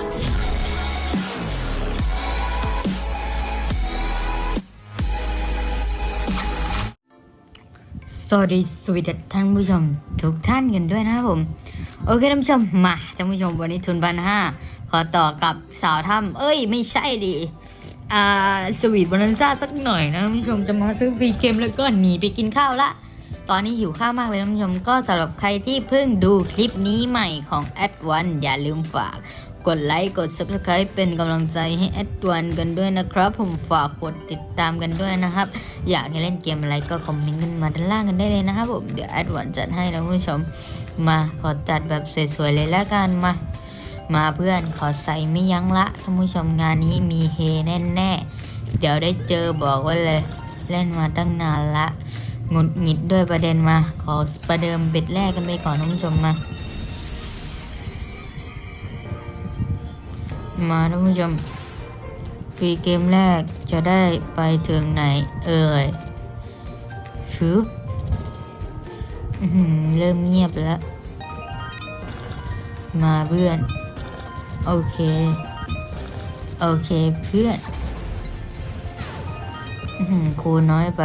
สวัสดีสวัสดีท่านผู้ชมทุกท่านกันด้วยนะครับผม โอเคท่านผู้ชมมาท่านผู้ชมวันนี้ทุนพันห้าขอต่อกับสาวถ้ำเอ้ย ไม่ใช่ดิอ่าสวีทบอนันซ่าสักหน่อยนะท่านผู้ชมจะมาซื้อฟรีเกมแล้วก็หนีไปกินข้าวละ ตอนนี้หิวข้าวมากเลยท่านผู้ชมก็สำหรับใครที่เพิ่งดูคลิปนี้ใหม่ของแอดวันอย่าลืมฝาก กดไลค์กด Subscribe เป็นกำลังใจให้แอดวันกันด้วยนะครับ ผมฝากกดติดตามกันด้วยนะครับ อยากให้เล่นเกมอะไรก็คอมเมนต์กันมาด้านล่างกันได้เลยนะครับผมเดี๋ยวแอดวันจัดให้นะผู้ชม มาขอจัดแบบสวยๆเลยล้วกันมา มาเพื่อนขอใส่ไม่ยั้งละท่านผู้ชมงานนี้มีเฮแน่ๆเดี๋ยวได้เจอบอกไว้เลย เล่นมาตั้งนานละงุดหงิดด้วยประเด็นมา ขอประเดิมเบ็ดแรกกันไปก่อนท่านผู้ชมมา มาท่านผู้ชม ฟรีเกมแรกจะได้ไปถึงไหน เอ่ยชึบอื้อเริ่มเงียบแล้ว มาเพื่อน โอเค โอเคเพื่อนอื้อหือครูน้อยไป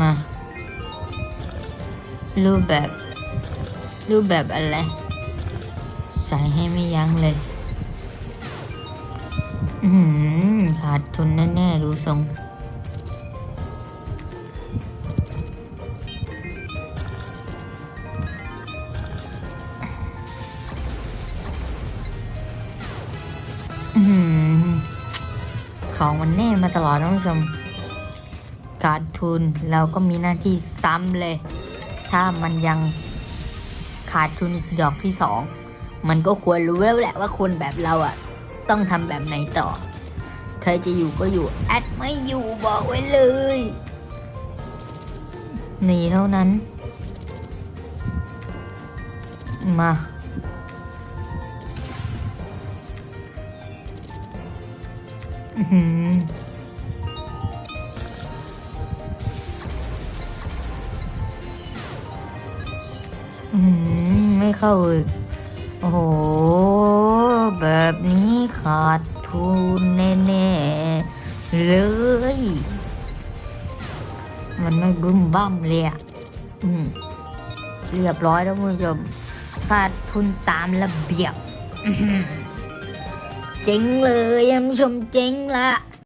มา รูปแบบ รูปแบบอะไร ใส่ให้ไม่ยั้งเลย อือหือขาดทุนแน่ๆดูทรง อือหือของมันแน่มาตลอดนะท่านผู้ชมขาดทุนเราก็มีหน้าที่ซ้ำเลย ถ้ามันยังขาดทุนอีกดอกที่สอง มันก็ควรรู้แล้วแหละว่าคนแบบเราอะ ต้องทำแบบไหนต่อใครจะอยู่ก็อยู่ แอดไม่อยู่บอกไว้เลย หนีเท่านั้น มา อื้อหืออื้อหือไม่เข้าเลย โอ้โห แบบนี้ขาดทุนแน่ ๆ เลย มันไม่บึ้มบ้ามเลยอะอืมเรียบร้อยแล้วคุณผู้ชมขาดทุนตามระเบียบอื้อหือเจ๋งเลยท่านผู้ชมเจ๋งละ